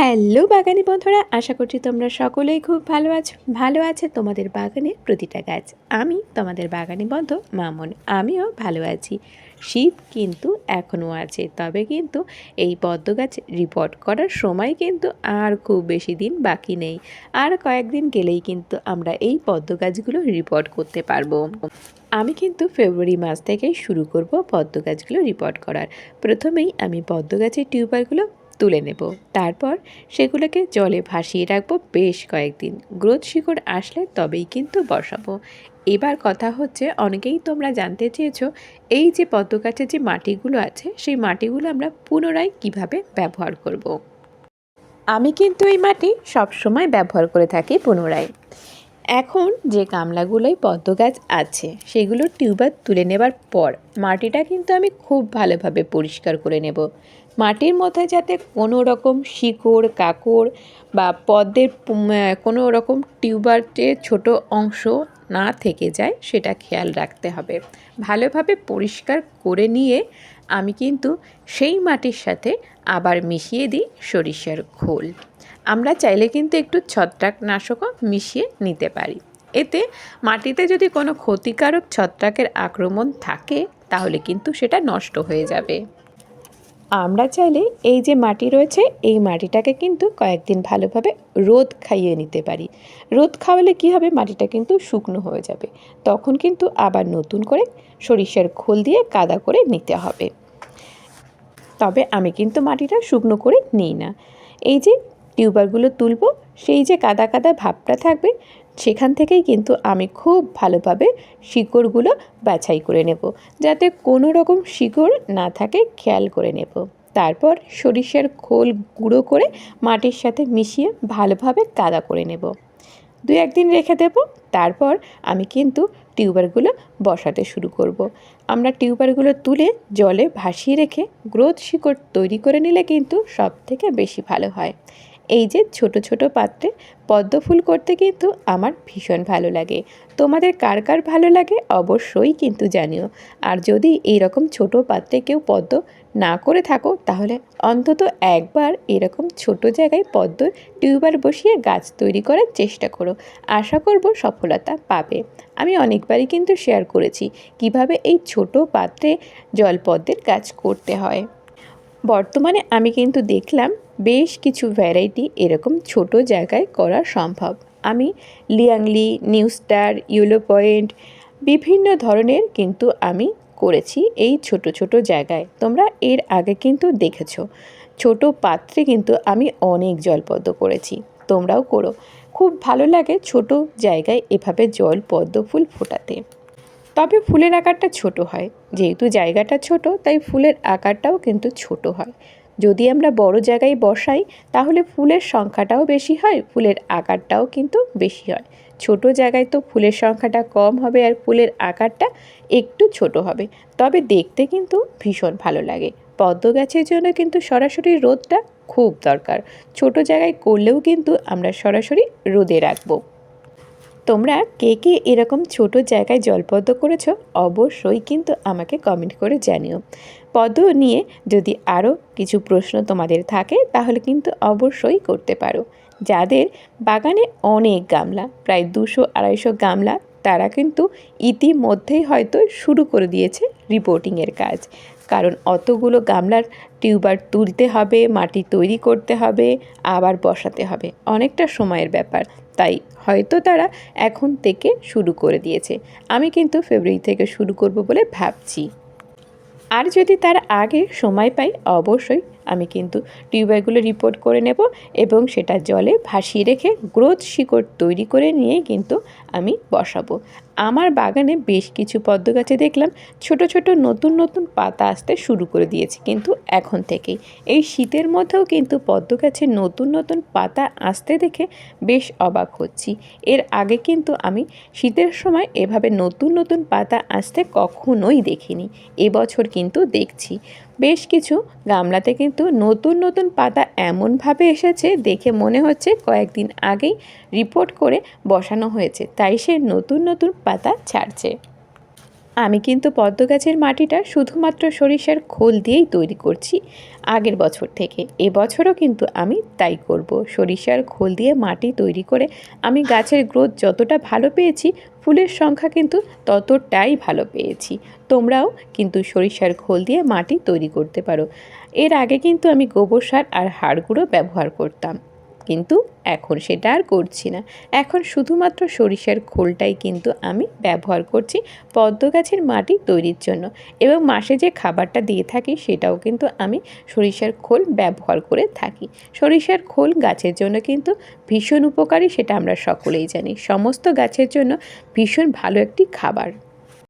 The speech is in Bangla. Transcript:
হ্যালো বাগানি বন্ধুরা, আশা করছি তোমরা সকলেই খুব ভালো আছো। ভালো আছে তোমাদের বাগানের প্রতিটা গাছ। আমি তোমাদের বাগানি বন্ধু মামুন, আমিও ভালো আছি। শীত কিন্তু এখনও আছে, তবে কিন্তু এই পদ্ম গাছ রিপোর্ট করার সময় কিন্তু আর খুব বেশি দিন বাকি নেই। আর কয়েকদিন গেলেই কিন্তু আমরা এই পদ্ম গাছগুলো রিপোর্ট করতে পারব। আমি কিন্তু ফেব্রুয়ারি মাস থেকেই শুরু করব পদ্ম গাছগুলো রিপোর্ট করার। প্রথমেই আমি পদ্ম গাছের টিউবারগুলো তুলে নেব। তারপর সেগুলোকে জলে ভাসিয়ে রাখব বেশ কয়েকদিন। গ্রোথ শিকড় আসলে তবেই কিন্তু বসাবো। এবার কথা হচ্ছে, অনেকেই তোমরা জানতে চেয়েছো, এই যে পদ্ম গাছের যে মাটিগুলো আছে, সেই মাটিগুলো আমরা পুনরায় কীভাবে ব্যবহার করব। আমি কিন্তু এই মাটি সবসময় ব্যবহার করে থাকি পুনরায়। এখন যে গামলাগুলোই পদ্ম গাছ আছে, সেগুলো টিউবার তুলে নেবার পর মাটিটা কিন্তু আমি খুব ভালোভাবে পরিষ্কার করে নেব। মাটির মধ্যে যাতে কোনো রকম শিকড়, কাকড় বা পদ্মের কোনো রকম টিউবারের ছোট অংশ না থেকে যায়, সেটা খেয়াল রাখতে হবে। ভালোভাবে পরিষ্কার করে নিয়ে আমি কিন্তু সেই মাটির সাথে আবার মিশিয়ে দিই সরিষার খোল। আমরা চাইলে কিন্তু একটু ছত্রাকনাশকও মিশিয়ে নিতে পারি। এতে মাটিতে যদি কোনো ক্ষতিকারক ছত্রাকের আক্রমণ থাকে, তাহলে কিন্তু সেটা নষ্ট হয়ে যাবে। আমরা চাইলে এই যে মাটি রয়েছে, এই মাটিটাকে কিন্তু কয়েকদিন ভালোভাবে রোদ খাইয়ে নিতে পারি। রোদ খাওয়ালে কি হবে? মাটিটা কিন্তু শুকনো হয়ে যাবে। তখন কিন্তু আবার নতুন করে সরিষার খোল দিয়ে কাদা করে নিতে হবে। তবে আমি কিন্তু মাটিটা শুকনো করে নিই না। এই যে টিউবারগুলো তুলব, সেই যে কাদা কাদা ভাবটা থাকবে সেখান থেকেই কিন্তু আমি খুব ভালোভাবে শিকড়গুলো বাছাই করে নেব, যাতে কোনো রকম শিকড় না থাকে, খেয়াল করে নেব। তারপর সরিষার খোল গুঁড়ো করে মাটির সাথে মিশিয়ে ভালোভাবে কাদা করে নেব। দু একদিন রেখে দেব, তারপর আমি কিন্তু টিউবারগুলো বসাতে শুরু করব। আমরা টিউবারগুলো তুলে জলে ভাসিয়ে রেখে গ্রোথ শিকড় তৈরি করে নিলে কিন্তু সব থেকে বেশি ভালো হয়। এই যে ছোট ছোট পাত্রে পদ্ম ফুল করতে কিন্তু আমার ভীষণ ভালো লাগে। তোমাদের কার কার ভালো লাগে অবশ্যই কিন্তু জানিও। আর যদি এই রকম ছোট পাত্রে কেউ পদ্ম না করে থাকো, তাহলে অন্তত একবার এরকম ছোট জায়গায় পদ্ম টিউবার বসিয়ে গাছ তৈরি করার চেষ্টা করো। আশা করব সফলতা পাবে। আমি অনেকবারই কিন্তু শেয়ার করেছি কীভাবে এই ছোট পাত্রে জলপদ্মের গাছ করতে হয়। বর্তমানে আমি কিন্তু দেখলাম বেশ কিছু ভ্যারাইটি এরকম ছোট জায়গায় করা সম্ভব। আমি লিয়াংলি নিউ স্টার ইউলো পয়েন্ট বিভিন্ন ধরনের কিন্তু আমি করেছি এই ছোট ছোট জায়গায়। তোমরা এর আগে কিন্তু দেখেছ। ছোট পাত্রে কিন্তু আমি অনেক জলপদ্ম করেছি। তোমরাও করো। খুব ভালো লাগে ছোট জায়গায় এভাবে জল পদ্ম ফুল ফোটাতে। তবে ফুলের আকারটা ছোট হয়। যেহেতু জায়গাটা ছোট, তাই ফুলের আকারটাও কিন্তু ছোট হয়। যদি আমরা বড় জায়গায় বসাই, তাহলে ফুলের সংখ্যাটাও বেশি হয়, ফুলের আকারটাও কিন্তু বেশি হয়। ছোট জায়গায় তো ফুলের সংখ্যাটা কম হবে আর ফুলের আকারটা একটু ছোট হবে। তবে দেখতে কিন্তু ভীষণ ভালো লাগে। পদ্ম গাছের জন্য কিন্তু সরাসরি রোদটা খুব দরকার। ছোট জায়গায় করলেও কিন্তু আমরা সরাসরি রোদে রাখব। তোমরা কে কে এরকম ছোট জায়গায় জলপদ্ম করেছ? অবশ্যই কিন্তু আমাকে কমেন্ট করে জানিও। পদ্ম নিয়ে যদি আরও কিছু প্রশ্ন তোমাদের থাকে, তাহলে কিন্তু অবশ্যই করতে পারো। যাদের বাগানে অনেক গামলা, প্রায় দুশো আড়াইশো গামলা তারা কিন্তু ইতিমধ্যেই হয়তো শুরু করে দিয়েছে রিপোর্টিংয়ের কাজ। কারণ অতগুলো গামলার টিউবার তুলতে হবে, মাটি তৈরি করতে হবে, আবার বসাতে হবে। অনেকটা সময়ের ব্যাপার। তাই হয়তো তারা এখন থেকে শুরু করে দিয়েছে। আমি কিন্তু ফেব্রুয়ারি থেকে শুরু করব বলে ভাবছি। আর যদি তার আগে সময় পাই অবশ্যই আমি কিন্তু টিউবারগুলো রিপোর্ট করে নেব এবং সেটা জলে ভাসিয়ে রেখে গ্রোথ শিকড় তৈরি করে নিয়ে কিন্তু আমি বসাবো। আমার বাগানে বেশ কিছু পদ্ম গাছে দেখলাম, ছোট ছোট নতুন নতুন পাতা আসতে শুরু করে দিয়েছে কিন্তু এখন থেকেই। এই শীতের মধ্যেও কিন্তু পদ্ম গাছে নতুন নতুন পাতা আসতে দেখে বেশ অবাক হচ্ছি। এর আগে কিন্তু আমি শীতের সময় এভাবে নতুন নতুন পাতা আসতে কখনোই দেখিনি। এবছর কিন্তু দেখছি। বেশ কিছু। গামলাতে কিন্তু নতুন নতুন পাতা এমনভাবে এসেছে দেখে মনে হচ্ছে কয়েকদিন আগেই রিপোর্ট করে বসানো হয়েছে, তাই সে নতুন নতুন পাতা ছাড়ছে। আমি কিন্তু পদ্ম গাছের মাটিটা শুধুমাত্র সরিষার খোল দিয়েই তৈরি করছি আগের বছর থেকে। এবছরও কিন্তু আমি তাই করব। সরিষার খোল দিয়ে মাটি তৈরি করে আমি গাছের গ্রোথ যতটা ভালো পেয়েছি, ফুলের সংখ্যা কিন্তু ততটাই ভালো পেয়েছি। তোমরাও কিন্তু সরিষার খোল দিয়ে মাটি তৈরি করতে পারো। এর আগে কিন্তু আমি গোবর সার আর হাড় গুঁড়ো ব্যবহার করতাম। কিন্তু এখন সেটা আর করছি না। এখন শুধুমাত্র সরিষার খোলটাই কিন্তু আমি ব্যবহার করছি পদ্ম গাছের মাটি তৈরির জন্য এবং মাসে যে খাবারটা দিয়ে থাকি সেটাও কিন্তু আমি সরিষার খোল ব্যবহার করে থাকি। সরিষার খোল গাছের জন্য কিন্তু ভীষণ উপকারী সেটা আমরা সকলেই জানি। সমস্ত গাছের জন্য ভীষণ ভালো একটি খাবার।